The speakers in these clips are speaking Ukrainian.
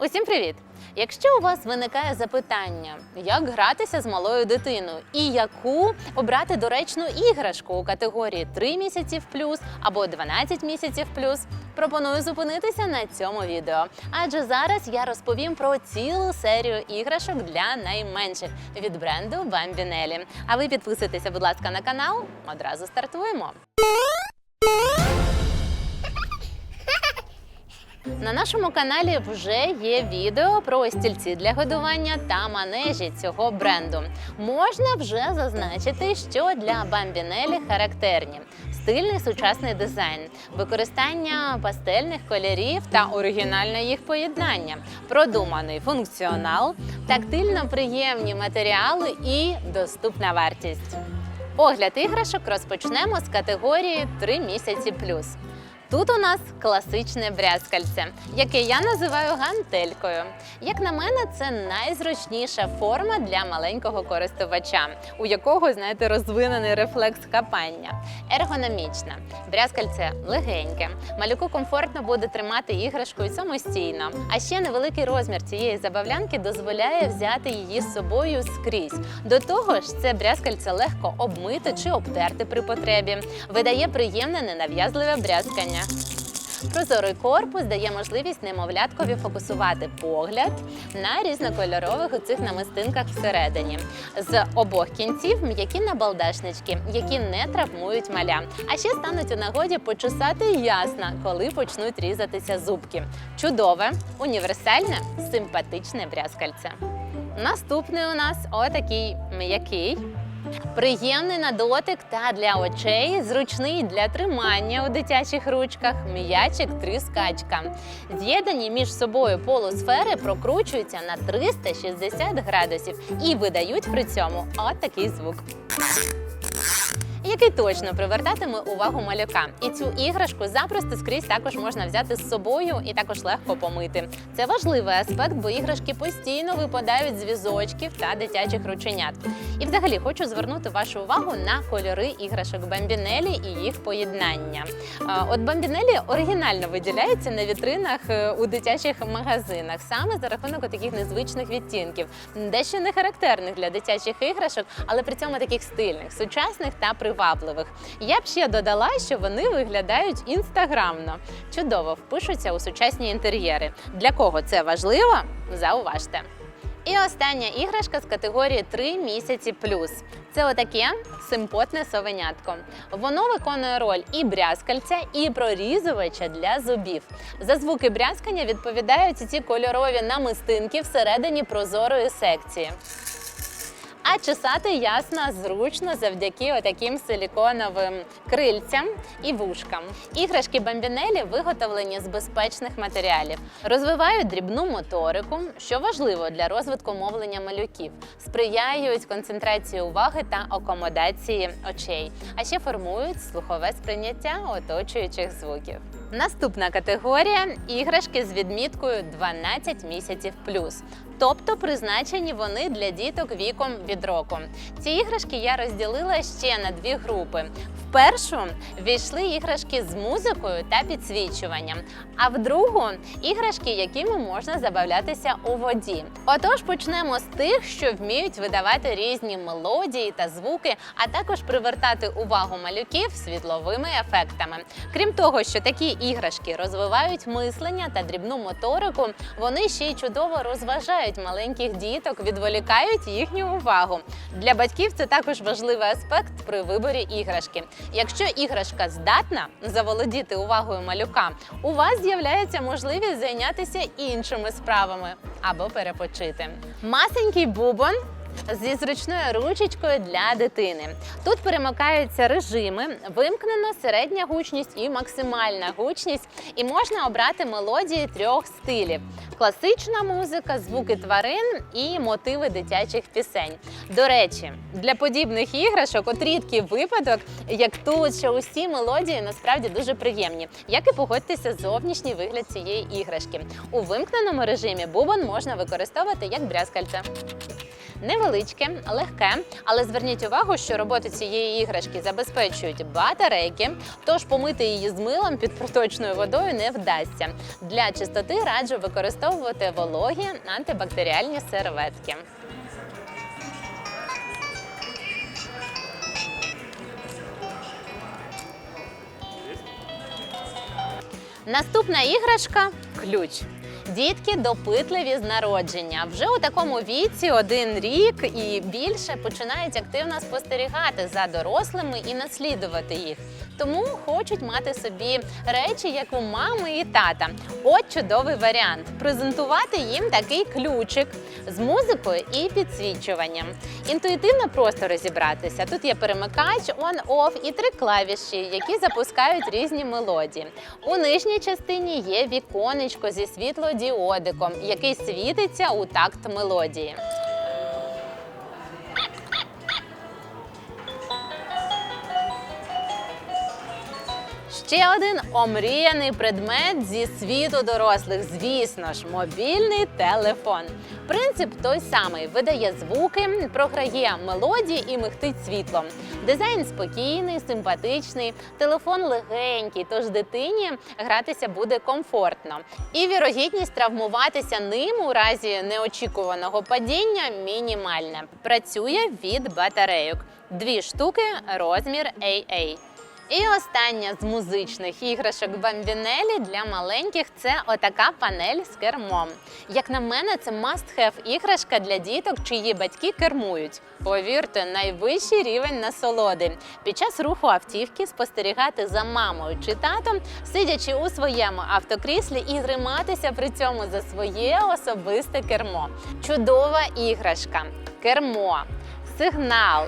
Усім привіт! Якщо у вас виникає запитання, як гратися з малою дитиною і яку обрати доречну іграшку у категорії 3 місяці плюс або 12 місяців плюс, пропоную зупинитися на цьому відео. Адже зараз я розповім про цілу серію іграшок для найменших від бренду Bambinelli. А ви підписуйтеся, будь ласка, на канал. Одразу стартуємо. На нашому каналі вже є відео про стільці для годування та манежі цього бренду. Можна вже зазначити, що для Bambinelli характерні стильний сучасний дизайн, використання пастельних кольорів та оригінальне їх поєднання, продуманий функціонал, тактильно приємні матеріали і доступна вартість. Огляд іграшок розпочнемо з категорії 3 місяці плюс. Тут у нас класичне брязкальце, яке я називаю гантелькою. Як на мене, це найзручніша форма для маленького користувача, у якого, знаєте, розвинений рефлекс капання. Ергономічна. Брязкальце легеньке. Малюку комфортно буде тримати іграшкою самостійно. А ще невеликий розмір цієї забавлянки дозволяє взяти її з собою скрізь. До того ж, це брязкальце легко обмити чи обтерти при потребі. Видає приємне ненав'язливе брязкання. Прозорий корпус дає можливість немовляткові фокусувати погляд на різнокольорових у цих намистинках всередині. З обох кінців м'які набалдашнички, які не травмують маля. А ще стануть у нагоді почесати ясна, коли почнуть різатися зубки. Чудове, універсальне, симпатичне брязкальце. Наступний у нас отакий м'який. Приємний на дотик та для очей, зручний для тримання у дитячих ручках, м'ячик тріскачка. З'єднані між собою полусфери прокручуються на 360 градусів і видають при цьому отакий звук. Який точно привертатиме увагу малюка. І цю іграшку запросто скрізь також можна взяти з собою і також легко помити. Це важливий аспект, бо іграшки постійно випадають з візочків та дитячих рученят. І взагалі хочу звернути вашу увагу на кольори іграшок Бамбінелі і їх поєднання. От Бамбінелі оригінально виділяється на вітринах е, у дитячих магазинах саме за рахунок таких незвичних відтінків, дещо не характерних для дитячих іграшок, але при цьому таких стильних, сучасних та привабливих. Я б ще додала, що вони виглядають інстаграмно, чудово впишуться у сучасні інтер'єри. Для кого це важливо? Зауважте. І остання іграшка з категорії 3 місяці плюс. Це отаке симпотне совенятко. Воно виконує роль і брязкальця, і прорізувача для зубів. За звуки брязкання відповідають ці кольорові намистинки всередині прозорої секції. А чесати ясно зручно завдяки отаким силіконовим крильцям і вушкам. Іграшки бамбінелі виготовлені з безпечних матеріалів, розвивають дрібну моторику, що важливо для розвитку мовлення малюків, сприяють концентрації уваги та акомодації очей, а ще формують слухове сприйняття оточуючих звуків. Наступна категорія іграшки з відміткою 12 місяців плюс. Тобто призначені вони для діток віком від року. Ці іграшки я розділила ще на дві групи. Першу війшли іграшки з музикою та підсвічуванням, а в другу іграшки, якими можна забавлятися у воді. Отож, почнемо з тих, що вміють видавати різні мелодії та звуки, а також привертати увагу малюків світловими ефектами. Крім того, що такі іграшки розвивають мислення та дрібну моторику, вони ще й чудово розважають маленьких діток, відволікають їхню увагу. Для батьків це також важливий аспект при виборі іграшки. Якщо іграшка здатна заволодіти увагою малюка, у вас з'являється можливість зайнятися іншими справами або перепочити. Масенький бубон зі зручною ручечкою для дитини. Тут перемикаються режими, вимкнено середня гучність і максимальна гучність, і можна обрати мелодії трьох стилів: класична музика, звуки тварин і мотиви дитячих пісень. До речі, для подібних іграшок от рідкий випадок, як тут, що усі мелодії насправді дуже приємні, як і погодьтеся зовнішній вигляд цієї іграшки. У вимкненому режимі бубон можна використовувати як брязкальце. Невеличке, легке, але зверніть увагу, що роботу цієї іграшки забезпечують батарейки, тож помити її з милом під проточною водою не вдасться. Для чистоти раджу використовувати вологі антибактеріальні серветки. Наступна іграшка ключ. Дітки допитливі з народження. Вже у такому віці, один рік і більше, починають активно спостерігати за дорослими і наслідувати їх. Тому хочуть мати собі речі, як у мами і тата. От чудовий варіант презентувати їм такий ключик з музикою і підсвічуванням. Інтуїтивно просто розібратися. Тут є перемикач, on-off і три клавіші, які запускають різні мелодії. У нижній частині є віконечко зі світлодіодиком, який світиться у такт мелодії. Ще один омріяний предмет зі світу дорослих, звісно ж, мобільний телефон. Принцип той самий: видає звуки, програє мелодії і михтить світлом. Дизайн спокійний, симпатичний, телефон легенький, тож дитині гратися буде комфортно. І вірогідність травмуватися ним у разі неочікуваного падіння мінімальна. Працює від батарейок. Дві штуки, розмір AA. І остання з музичних іграшок Бамбінелі для маленьких це отака панель з кермом. Як на мене, це must-have іграшка для діток, чиї батьки кермують. Повірте, найвищий рівень насолоди. Під час руху автівки спостерігати за мамою чи татом, сидячи у своєму автокріслі і триматися при цьому за своє особисте кермо. Чудова іграшка. Кермо сигнал.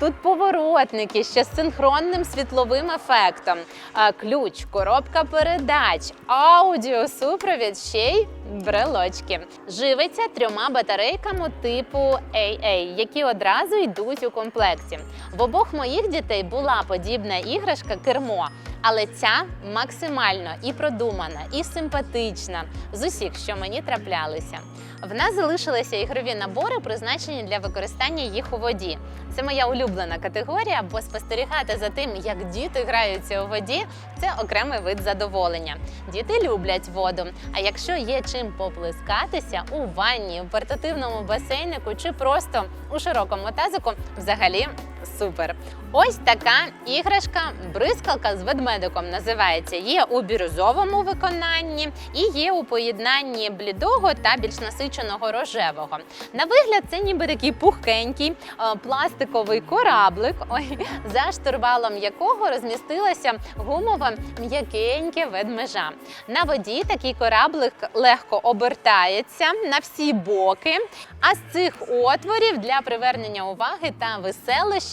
Тут поворотники ще з синхронним світловим ефектом. Ключ, коробка передач, аудіо, супровід, ще й брелочки. Живиться трьома батарейками типу AA, які одразу йдуть у комплекті. В обох моїх дітей була подібна іграшка кермо. Але ця максимально і продумана, і симпатична з усіх, що мені траплялися. В нас залишилися ігрові набори, призначені для використання їх у воді. Це моя улюблена категорія, бо спостерігати за тим, як діти граються у воді, це окремий вид задоволення. Діти люблять воду. А якщо є чим поплескатися у ванні, в портативному басейнику чи просто у широкому тазику, взагалі супер. Ось така іграшка, бризкалка з ведмедиком називається. Є у бірюзовому виконанні і є у поєднанні блідого та більш насиченого рожевого. На вигляд, це ніби такий пухкенький е, пластиковий кораблик, ой, за штурвалом якого розмістилася гумова м'якеньке ведмежа. На воді такий кораблик легко обертається на всі боки. А з цих отворів для привернення уваги та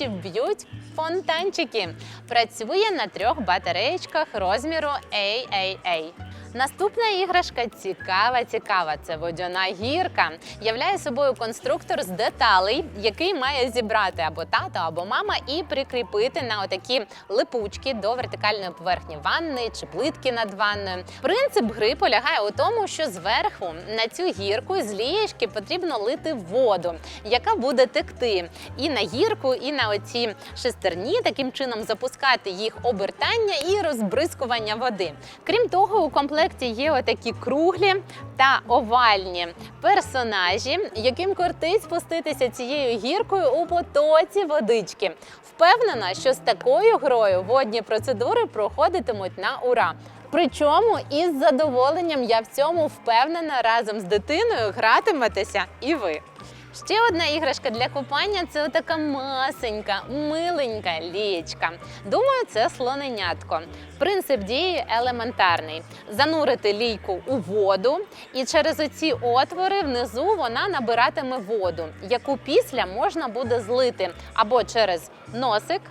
веселощів б'ють фонтанчики. Працює на трьох батареєчках розміру AAA. Наступна іграшка цікава, цікава. Це водяна гірка. Являє собою конструктор з деталей, який має зібрати або тато, або мама і прикріпити на отакі липучки до вертикальної поверхні ванни чи плитки над ванною. Принцип гри полягає у тому, що зверху на цю гірку з лієчки потрібно лити воду, яка буде текти і на гірку, і на оці шестерні, таким чином запускати їх обертання і розбризкування води. Крім того, у комплекті є отакі круглі та овальні персонажі, яким кортить спуститися цією гіркою у потоці водички. Впевнена, що з такою грою водні процедури проходитимуть на ура. Причому із задоволенням я в цьому впевнена разом з дитиною гратиметеся і ви. Ще одна іграшка для купання це така масенька, миленька лієчка. Думаю, це слоненятко. Принцип дії елементарний: занурити лійку у воду, і через оці отвори внизу вона набиратиме воду, яку після можна буде злити або через носик,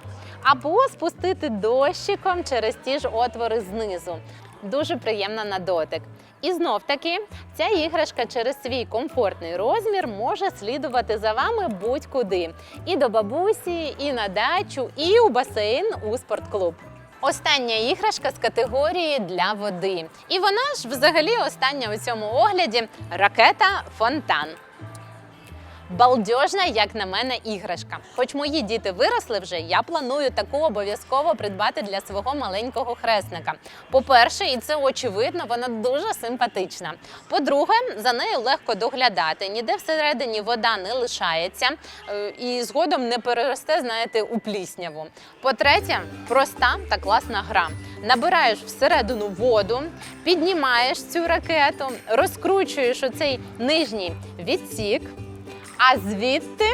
або спустити дощиком через ті ж отвори знизу. Дуже приємна на дотик. І знов таки, ця іграшка через свій комфортний розмір може слідувати за вами будь-куди. І до бабусі, і на дачу, і у басейн у спортклуб. Остання іграшка з категорії для води. І вона ж взагалі остання у цьому огляді ракета фонтан. Балдежна, як на мене, іграшка. Хоч мої діти виросли вже, я планую таку обов'язково придбати для свого маленького хресника. По-перше, і це очевидно, вона дуже симпатична. По-друге, за нею легко доглядати. Ніде всередині вода не лишається е, і згодом не переросте, знаєте, у плісняву. По-третє, проста та класна гра. Набираєш всередину воду, піднімаєш цю ракету, розкручуєш оцей нижній відсік, а звідти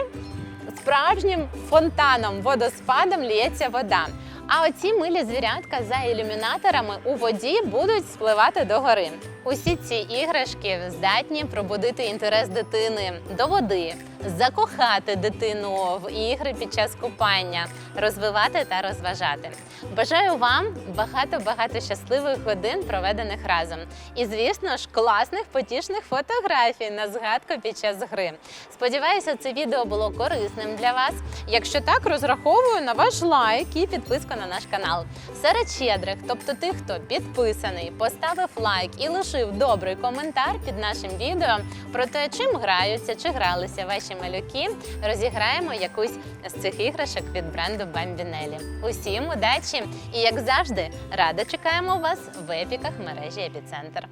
справжнім фонтаном, водоспадом лється вода. А оці милі звірятка за ілюмінаторами у воді будуть спливати догори. Усі ці іграшки здатні пробудити інтерес дитини до води, закохати дитину в ігри під час купання, розвивати та розважати. Бажаю вам багато-багато щасливих годин, проведених разом. І, звісно ж, класних потішних фотографій на згадку під час гри. Сподіваюся, це відео було корисним для вас. Якщо так, розраховую на ваш лайк і підписку на наш канал. Серед щедрих, тобто тих, хто підписаний, поставив лайк і лишив добрий коментар під нашим відео про те, чим граються чи гралися ваші малюки, розіграємо якусь з цих іграшок від бренду Бамбінелі. Усім удачі! І як завжди, радо чекаємо вас в епіках мережі Епіцентр.